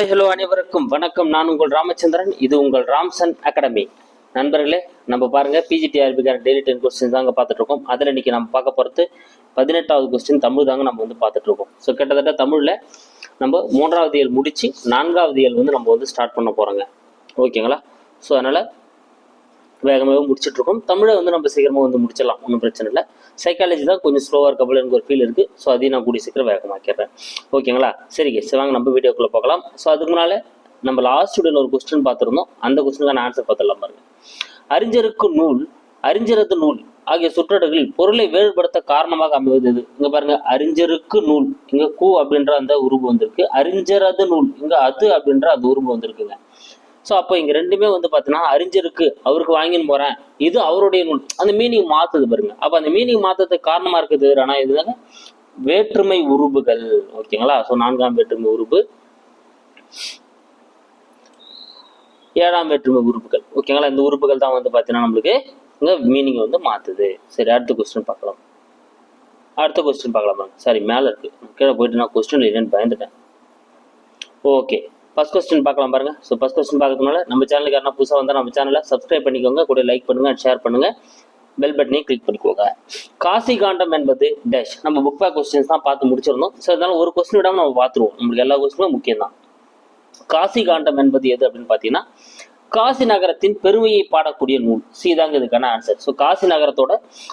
Hi hello அனைவருக்கும் வணக்கம். நான் உங்கள் ராமச்சந்திரன். இது உங்கள் ராம்சன் அகாடமி. நண்பர்களே நம்ம பாருங்க பிஜிடிஆர்பிக்கார டெய்லி டென் கொஸ்டின் தாங்க பார்த்துட்டு இருக்கோம் அதில் இன்னைக்கு நம்ம பார்க்க போகிறது பதினெட்டாவது கொஸ்டின் தமிழ் தாங்க நம்ம வந்து பார்த்துட்டு இருக்கோம் ஸோ கிட்டத்தட்ட தமிழில் நம்ம மூன்றாவது இயல் முடிச்சு நான்காவது இயல் வந்து நம்ம வந்து ஸ்டார்ட் பண்ண போகிறோங்க ஓகேங்களா? ஸோ அதனால் வேகமாக முடிச்சுட்டு இருக்கோம் தமிழை வந்து நம்ம சீக்கிரமாக வந்து முடிச்சிடலாம். ஒன்றும் பிரச்சனை இல்லை. சைக்காலஜி தான் கொஞ்சம் ஸ்லோவாக இருக்க போல எனக்கு ஒரு ஃபீல் இருக்குது ஸோ அதையும் நான் கூடிய சீக்கிரம் வேகமாக்கிறேன் ஓகேங்களா சரி சரி வாங்க நம்ம வீடியோக்குள்ளே பார்க்கலாம் ஸோ அதுக்கு முன்னால் நம்ம லாஸ்ட் வீடியோவில் ஒரு கொஸ்டின் பார்த்துருந்தோம். அந்த கொஸ்டினுக்கான ஆன்சர் பார்த்துடலாம் பாருங்க. அறிஞருக்கு நூல் அறிஞரது நூல் ஆகிய சுற்றடர்களில் பொருளை வேறுபடுத்த காரணமாக அமைவது எது இங்க பாருங்க அறிஞருக்கு நூல். இங்க கூ அப்படின்ற அந்த உருவு வந்திருக்கு. அறிஞரது நூல். இங்க அது அப்படின்ற அந்த உருவு வந்திருக்குங்க. ஸோ அப்போ இங்கே ரெண்டுமே வந்து பார்த்தீங்கன்னா அறிஞருக்கு அவருக்கு வாங்கின்னு போகிறேன் இது அவருடைய நூல். அந்த மீனிங் மாற்றுது பாருங்க. அப்போ அந்த மீனிங் மாற்றுறதுக்கு காரணமாக இருக்குது ஆனால் இதுதாங்க வேற்றுமை உருபுகள். ஓகேங்களா ஸோ நான்காம் வேற்றுமை உருபு. ஏழாம் வேற்றுமை உறுப்புகள் ஓகேங்களா இந்த உறுப்புகள் தான் வந்து பார்த்தீங்கன்னா நம்மளுக்கு இங்கே மீனிங் வந்து மாற்றுது சரி அடுத்த கொஸ்டின் பார்க்கலாம். அடுத்த கொஸ்டின் பார்க்கலாம் பாருங்க. சரி மேலே இருக்கு. கீழே போயிட்டு நான் கொஸ்டின் இல்லைன்னு பயந்துட்டேன். ஓகே ஃபஸ்ட் கொஸ்டின் பார்க்கலாம் பாருங்க. ஸோ ஃபஸ்ட் கொஸ்டின் பார்க்கறதுனால நம்ம சேனலுக்கு யாரா புதுசாக வந்தால் நம்ம சேனலை சப்ஸ்கிரைப் பண்ணிக்கோங்க. கூட லைக் பண்ணுங்க ஷேர் பண்ணுங்க. பெல் பட்டனையும் கிளிக் பண்ணிக்கோங்க. காசி காண்டம் என்பது டேஷ் நம்ம புக் பேக் கொஸ்டின்ஸ் தான் பார்த்து முடிச்சிருந்தோம். ஸோ அதனால ஒரு கொஸ்டின் விடாமல் நம்ம பார்த்துருவோம். நம்மளுக்கு எல்லா கொஸ்டினும் முக்கியம் தான் காசி காண்டம் என்பது எது அப்படின்னு பார்த்தீங்கன்னா காசி நகரத்தின் பெருமையை பாடக்கூடிய நூல். சீதாங்க இதுக்கான ஆன்சர் ஸோ காசி நகரத்தோட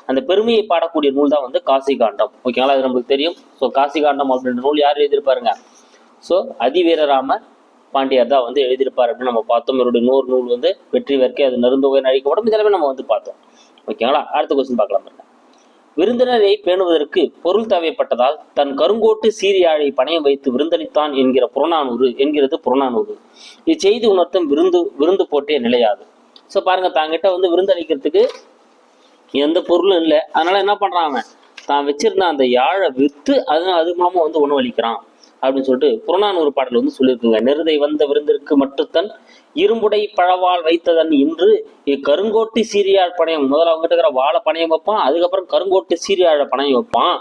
அந்த பெருமையை பாடக்கூடிய நூல் தான் வந்து காசி காண்டம். ஓகேங்களா அது நம்மளுக்கு தெரியும். ஸோ காசி காண்டம் அப்படின்ற நூல் யார் எழுதியிருப்பாருங்க? ஸோ அதிவீரராம பாண்டியார் தான் வந்து எழுதியிருப்பார் அப்படின்னு நம்ம பார்த்தோம். இவருடைய நூறு நூல் வந்து வெற்றி வேர்க்கை அது நெருந்தொகை நடிக்கப்படும் இதெல்லாமே நம்ம வந்து பார்த்தோம். ஓகேங்களா அடுத்த கொஸ்டின் பார்க்கலாம் பாருங்க. விருந்தினரை பேணுவதற்கு பொருள் தேவைப்பட்டதால் தன் கருங்கோட்டு சீரியாழை பணையம் வைத்து விருந்தளித்தான் என்கிற புறநானூறு என்கிறது புறநானூறு. இச்செய்தி உணர்த்தும் விருந்து விருந்து போட்டே நிலையாது. ஸோ பாருங்க தாங்கிட்ட வந்து விருந்தளிக்கிறதுக்கு எந்த பொருளும் இல்லை. அதனால என்ன பண்றான் அவன்? தான் வச்சிருந்த அந்த யாழை விற்று அது அது மூலமா வந்து உணவளிக்கிறான். அப்படின்னு சொல்லிட்டு புறநானூறு பாடல் வந்து சொல்லியிருக்குங்க. நெருதை வந்த விருந்திற்கு மட்டுத்தன் இரும்புடை பழவாள் வைத்ததன் இன்று கருங்கோட்டு சீரியாழ் பணையம். முதல்ல அவங்ககிட்ட இருக்கிற வாழை பணையம் வைப்பான் அதுக்கப்புறம் கருங்கோட்டு சீரியாழ பணையம் வைப்பான்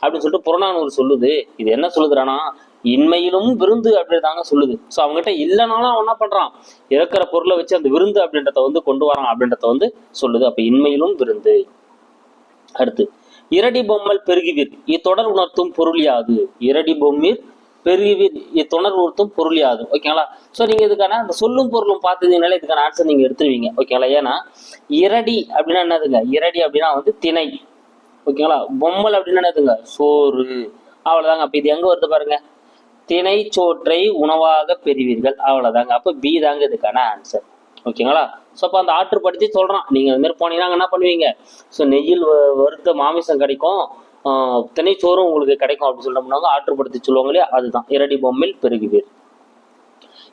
அப்படின்னு சொல்லிட்டு புறநானூறு சொல்லுது. இது என்ன சொல்லுதுறானா இன்மையிலும் விருந்து அப்படிதாங்க சொல்லுது. ஸோ அவங்ககிட்ட இல்லைனாலும் அவன் என்ன பண்றான்? இறக்குற பொருளை வச்சு அந்த விருந்து அப்படின்றத வந்து கொண்டு வரான் அப்படின்றத வந்து சொல்லுது. அப்ப இன்மையிலும் விருந்து. அடுத்து இரடி பொம்மல் பெருகிவிர். இத்தொடர் உணர்த்தும் பொருள் யாது? இரடி பொம்மீர் பெருகுவீர் இத்தொடர் உணர்த்தும் பொருள் யாது. ஓகேங்களா ஸோ நீங்கள் இதுக்கான அந்த சொல்லும் பொருளும் பார்த்ததுனால இதுக்கான ஆன்சர் நீங்கள் எடுத்துருவீங்க. ஓகேங்களா ஏன்னா இரடி அப்படின்னா என்னதுங்க? இரடி அப்படின்னா வந்து திணை. ஓகேங்களா பொம்மல் அப்படின்னா என்னதுங்க? சோறு. அவ்வளோதாங்க அப்போ இது எங்கே வருது பாருங்க? திணை சோற்றை உணவாக பெறுவீர்கள். அவ்வளோதாங்க அப்போ பி தாங்க இதுக்கான ஆன்சர் ஓகேங்களா ஸோ அப்போ அந்த ஆற்றுப்படுத்தி சொல்கிறான் நீங்கள் இந்த மாதிரி போனீங்கன்னா என்ன பண்ணுவீங்க? ஸோ நெய்யில் வ- வறுத்த மாமிசம் கிடைக்கும். தனி சோறும் உங்களுக்கு கிடைக்கும் அப்படின்னு சொல்லிட்டோம்னாங்க ஆற்றுப்படுத்தி சொல்லுவாங்களே அதுதான். இரடி பொம்மில் பெருகுவீர்.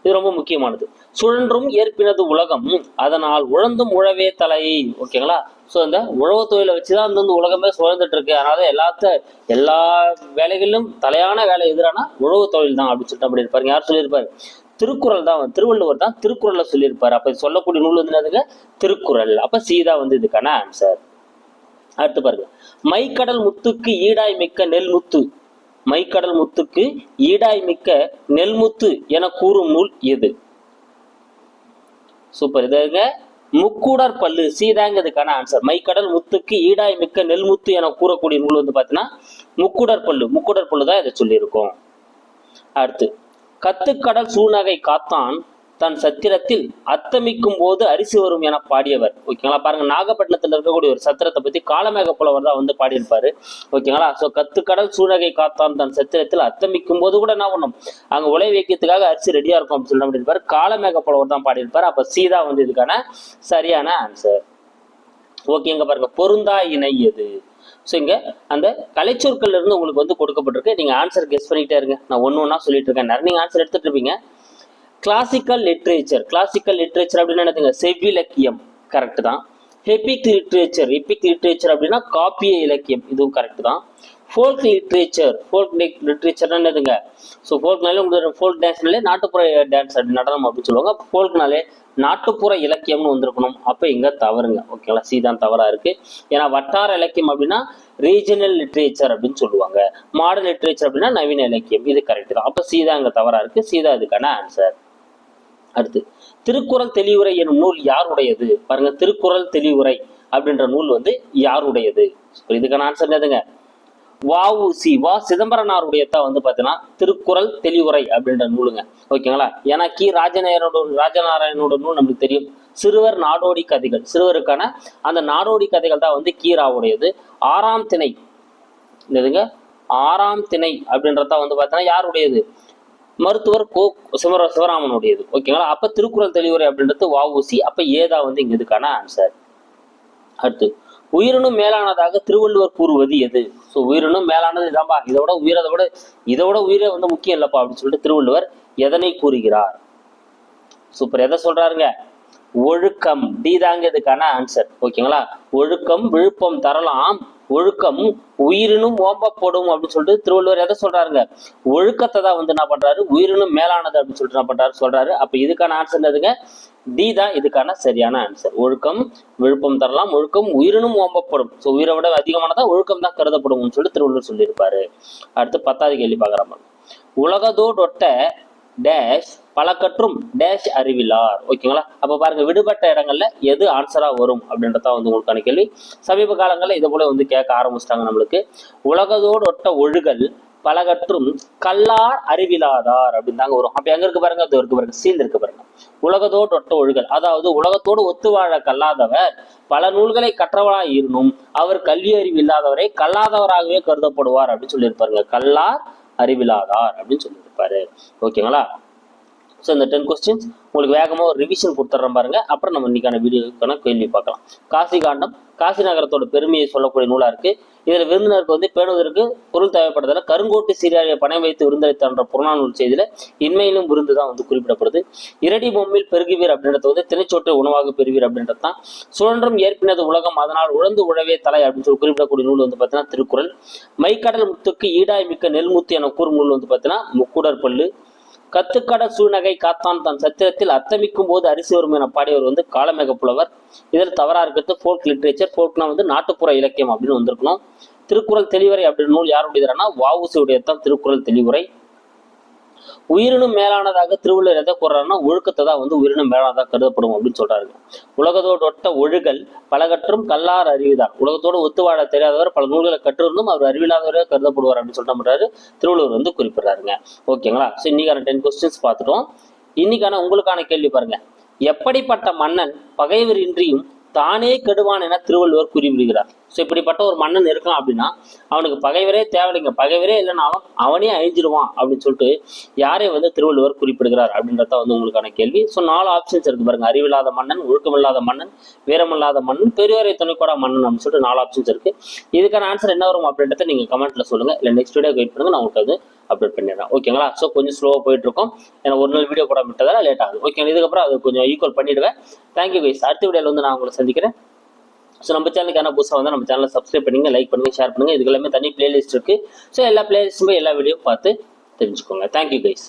இது ரொம்ப முக்கியமானது. சுழன்றும் ஏற்பினது உலகம். அதனால் உழந்தும் உழவே தலை. ஓகேங்களா ஸோ இந்த உழவு தொழிலை வச்சுதான் அந்த வந்து உலகமே சுழந்துட்டு இருக்கு அதனால எல்லாத்த எல்லா வேலைகளிலும் தலையான வேலை எதிரானா உழவு தொழில் தான் அப்படின்னு சொல்லிட்டு அப்படி இருப்பாரு யார் சொல்லியிருப்பாரு? திருக்குறள் தான் திருவள்ளுவர் தான் திருக்குறளை சொல்லியிருப்பாரு. அப்ப சொல்லக்கூடிய நூல் வந்து என்னதுங்க? திருக்குறள். அப்ப சீதா வந்து இதுக்கான ஆன்சர் அடுத்து பாருங்க. மைக்கடல் முத்துக்கு ஈடாய் மிக்க நெல் முத்து. மைக்கடல் முத்துக்கு ஈடாய் மிக்க நெல்முத்து என கூறும் நூல் எது? சூப்பர். இதுங்க முக்கூடர் பல்லு. சீதாங்க இதுக்கான ஆன்சர் மைக்கடல் முத்துக்கு ஈடாய் மிக்க நெல்முத்து என கூறக்கூடிய நூல் வந்து பார்த்தீங்கன்னா முக்கூடர் பல்லு. முக்கூடர் பல்லு தான் இதை சொல்லியிருக்கோம். அடுத்து கத்துக்கடல் சூழ்நகை காத்தான் தன் சத்திரத்தில் அத்தமிக்கும் போது அரிசி வரும் என பாடியவர். ஓகேங்களா பாருங்க நாகப்பட்டினத்தில் இருக்கக்கூடிய ஒரு சத்திரத்தை பத்தி காலமேக புலவர் தான் வந்து பாடியிருப்பாரு. ஓகேங்களா ஸோ கத்துக்கடல் சூழகை காத்தான் தன் சத்திரத்தில் அத்தமிக்கும் போது கூட என்ன பண்ணும்? அங்க உலை வைக்கிறதுக்காக அரிசி ரெடியா இருக்கும் அப்படின்னு சொல்லி இருப்பாரு. காலமேக புலவர் தான் பாடியிருப்பாரு. அப்ப சீதா வந்து இதுக்கான சரியான ஆன்சர் ஓகே இங்க பாருங்க பொருந்தா இணை எது? ஸோ இங்க அந்த கலைச்சொற்கள் இருந்து உங்களுக்கு வந்து கொடுக்கப்பட்டிருக்கு. நீங்க ஆன்சர் கெஸ் பண்ணிக்கிட்டே இருங்க. நான் ஒன்று ஒன்றா சொல்லிட்டு இருக்கேன். நிறைய நீங்க ஆன்சர் எடுத்துட்டு இருப்பீங்க. கிளாசிக்கல் லிட்ரேச்சர் கிளாசிக்கல் லிட்ரேச்சர் அப்படின்னு என்னதுங்க? செவ்விலக்கியம். கரெக்ட் தான். ஹெபிக் லிட்ரேச்சர் எபிக் லிட்ரேச்சர் அப்படின்னா காப்பிய இலக்கியம். இதுவும் கரெக்ட் தான். ஃபோல்க் லிட்ரேச்சர் ஃபோல்க் லிட்ரேச்சர்னா என்னதுங்க? ஸோ ஃபோல்க்னாலே உங்களுக்கு ஃபோல்க் டான்ஸ்னாலே நாட்டுப்புற டான்ஸ் அப்படி நடனம் அப்படின்னு சொல்லுவாங்க. ஃபோல்க்னாலே நாட்டுப்புற இலக்கியம்னு வந்திருக்கணும். அப்போ இங்கே தவறுங்க. ஓகேங்களா சி தான் தவறாக இருக்குது ஏன்னா வட்டார இலக்கியம் அப்படின்னா ரீஜனல் லிட்ரேச்சர் அப்படின்னு சொல்லுவாங்க. மாடர்ன் லிட்ரேச்சர் அப்படின்னா நவீன இலக்கியம். இது கரெக்ட் தான். அப்போ சீதா இங்கே தவறாக இருக்குது சீதா இதுக்கான ஆன்சர் அடுத்து திருக்குறள் தெளிவுரை எனும் நூல் யாருடையது? பாருங்க திருக்குறள் தெளிவுரை அப்படின்ற நூல் வந்து யாருடையது? இதுக்கான ஆன்சர் என்னதுங்க சி வா சிதம்பரனாருடைய தான் வந்து பார்த்தீங்கன்னா திருக்குறள் தெளிவுரை அப்படின்ற நூலுங்க. ஓகேங்களா? ஏன்னா கி. ராஜநாயனோட ராஜநாராயணோட நூல் நமக்கு தெரியும். சிறுவர் நாடோடி கதைகள். சிறுவருக்கான அந்த நாடோடி கதைகள் தான் வந்து கீராவுடையது ஆறாம் திணை. என்னதுங்க? ஆறாம் திணை அப்படின்றத வந்து பார்த்தீங்கன்னா யாருடையது? மருத்துவர் கோ சிவர சிவராமனுடையது. ஓகேங்களா அப்ப திருக்குறள் தெளிவுரை அப்படின்றது வஉசி. அப்ப ஏதா வந்து இங்க இதுக்கான ஆன்சர் அடுத்து உயிரினும் மேலானதாக திருவள்ளுவர் கூறுவது எது? ஸோ உயிரினும் மேலானது இதான்பா இதோட உயிரதை விட இதோட உயிரே வந்து முக்கியம் இல்லப்பா அப்படின்னு சொல்லிட்டு திருவள்ளுவர் எதனை கூறுகிறார்? சூப்பர் எதை சொல்றாருங்க? ஒழுக்கம். டி தாங்க இதுக்கான ஆன்சர் ஓகேங்களா ஒழுக்கம் விழுப்பம் தரலாம். ஒழுக்கம் உயிரினும் ஓம்பப்படும் அப்படின்னு சொல்லிட்டு திருவள்ளுவர் எதை சொல்றாருங்க? ஒழுக்கத்தை தான் வந்து என்ன பண்றாரு? உயிரினும் மேலானது அப்படின்னு சொல்லிட்டு என்ன பண்றாரு? சொல்றாரு. அப்ப இதுக்கான ஆன்சர் என்னதுங்க? டி தான் இதுக்கான சரியான ஆன்சர் ஒழுக்கம் விழுப்பம் தரலாம். ஒழுக்கம் உயிரினும் ஓம்பப்படும். ஸோ உயிரை விட அதிகமானதா ஒழுக்கம் தான் கருதப்படும்னு சொல்லிட்டு திருவள்ளுவர் சொல்லியிருப்பாரு. அடுத்து பத்தாவது கேள்வி பார்க்குறோம். உலகதோடொட்ட டேஷ் பல கற்றும் டேஷ் அறிவிலார் ஓகேங்களா அப்போ பாருங்க விடுபட்ட இடங்கள்ல எது ஆன்சரா வரும் அப்படின்றதான் வந்து உங்களுக்கான கேள்வி. சமீப காலங்களில் இதை போல வந்து கேட்க ஆரம்பிச்சிட்டாங்க நம்மளுக்கு. உலகதோடு ஒட்ட ஒழுகல் பலகற்றும் கல்லார் அறிவிலாதார் அப்படின்னு தாங்க வரும். அப்ப எங்க இருக்கு பாருங்க? அது இருக்கு பாருங்க. சீல் இருக்கு பாருங்க. உலகத்தோடு ஒட்ட ஒழுகல். அதாவது உலகத்தோடு ஒத்து வாழ கல்லாதவர் பல நூல்களை கற்றவராய் இருந்தும் அவர் கல்வி அறிவு இல்லாதவரை கல்லாதவராகவே கருதப்படுவார் அப்படின்னு சொல்லியிருப்பாருங்க. கல்லார் அறிவிலாதார் அப்படின்னு சொல்லியிருப்பாரு. ஓகேங்களா ஸோ இந்த டென் கொஸ்டின்ஸ் உங்களுக்கு வேகமாக ஒரு ரிவிஷன் கொடுத்துட்றேன் பாருங்க. அப்புறம் நம்ம இன்னைக்கான வீடியோக்கான கேள்வி பார்க்கலாம். காசி காண்டம் காசி நகரத்தோட பெருமையை சொல்லக்கூடிய நூலாக இருக்குது இதில் விருந்தினருக்கு வந்து பேணுவதற்கு பொருள் தேவைப்படுறதுல கருங்கோட்டு சீரியாவை பணம் வைத்து விருந்தளித்தன்ற புறநானூல் செய்தியில் இன்மையிலும் விருந்து தான் வந்து குறிப்பிடப்படுது. இரடி பொம்மில் பெருகுவீர் அப்படின்றது வந்து திணைச்சோற்றை உணவாக பெறுவீர் அப்படின்றது தான். சுழன்றும் ஏற்பினது உலகம் அதனால் உழந்து உழவே தலை அப்படின்னு சொல்லி குறிப்பிடக்கூடிய நூல் வந்து பார்த்தீங்கன்னா திருக்குறள். மைக்கடல் முத்துக்கு ஈடாய் மிக்க நெல்முத்து என கூறும் நூல் வந்து பார்த்தீங்கன்னா முக்குடற்பல்லு. கத்துக்கட சூழ்நகை காத்தான் தன் சத்திரத்தில் அத்தமிக்கும் போது அரிசி வரும் என பாடியவர் வந்து காலமேக புலவர். இதில் தவறா இருக்கிறது ஃபோல்க் லிட்ரேச்சர் ஃபோல்க்னா வந்து நாட்டுப்புற இலக்கியம் அப்படின்னு வந்திருக்கணும். திருக்குறள் தெளிவுரை அப்படின்னு நூல் யாருடையதுனா வாவுசியுடைய தான் திருக்குறள் தெளிவுரை. உயிரினும் மேலானதாக திருவள்ளுவர் எதை கூறாருன்னா ஒழுக்கத்தை தான் வந்து உயிரினும் மேலானதாக கருதப்படும் அப்படின்னு சொல்றாருங்க உலகத்தோடு ஒட்ட ஒழுகல் பலகற்றும் கல்லார் அறிவுதான். உலகத்தோடு ஒத்து வாழ தெரியாதவர் பல நூல்களை கற்றிருந்தும் அவர் அறிவில்லாதவரே கருதப்படுவார் அப்படின்னு சொல்ல பண்றாரு திருவள்ளுவர் வந்து குறிப்பிடுறாருங்க. ஓகேங்களா? ஸோ இன்னைக்கான டென் கொஸ்டின்ஸ் பார்த்துட்டோம். இன்னைக்கான உங்களுக்கான கேள்வி பாருங்க. எப்படிப்பட்ட மன்னன் பகைவர் இன்றியும் தானே கெடுவான் என திருவள்ளுவர் குறிப்பிடுகிறார் ஸோ இப்படிப்பட்ட ஒரு மன்னன் இருக்கான் அப்படின்னா அவனுக்கு பகைவரே தேவையில்லைங்க. பகைவரே இல்லைனாலும் அவனே அழிஞ்சிடுவான் அப்படின்னு சொல்லிட்டு யாரை வந்து திருவள்ளுவர் குறிப்பிடுகிறார் அப்படின்றத வந்து உங்களுக்கான கேள்வி. ஸோ நாலு ஆப்ஷன்ஸ் இருக்கு பாருங்க. அறிவில்லாத மன்னன் ஒழுக்கமில்லாத மன்னன் வீரமில்லாத மன்னன் பெரியவரை துணைக்கூட மன்னன் அப்படின்னு சொல்லிட்டு நாலு ஆப்ஷன்ஸ் இருக்கு. இதுக்கான ஆன்சர் என்ன வரும் அப்படின்றத நீங்க கமெண்ட்ல சொல்லுங்க. இல்லை நெக்ஸ்ட் வீடியோ வெயிட் பண்ணுங்க. நான் உங்களுக்கு அது அப்டேட் பண்ணிடுறேன். ஓகேங்களா ஸோ கொஞ்சம் ஸ்லோவாக போயிட்டு இருக்கும். ஏன்னா ஒரு நாள் வீடியோ கூட விட்டதால லேட் ஆகுது. ஓகே இதுக்கப்புறம் அது கொஞ்சம் ஈக்குவல் பண்ணிடுவேன். தேங்க்யூ கைஸ் அடுத்த வீடியோவில் வந்து நான் உங்களை சந்திக்கிறேன். ஸோ நம்ம சேனலுக்கான புதுசாக வந்து நம்ம சேனலை சப்ஸ்கிரைப் பண்ணுங்கள் லைக் பண்ணுங்கள் ஷேர் பண்ணுங்கள் இதுக்கு எல்லாமே தனி பிளேலிஸ்ட் இருக்குது ஸோ எல்லா பிளேலிஸ்ட்டுமே எல்லா வீடியோ பார்த்து தெரிஞ்சுக்கோங்க. Thank you guys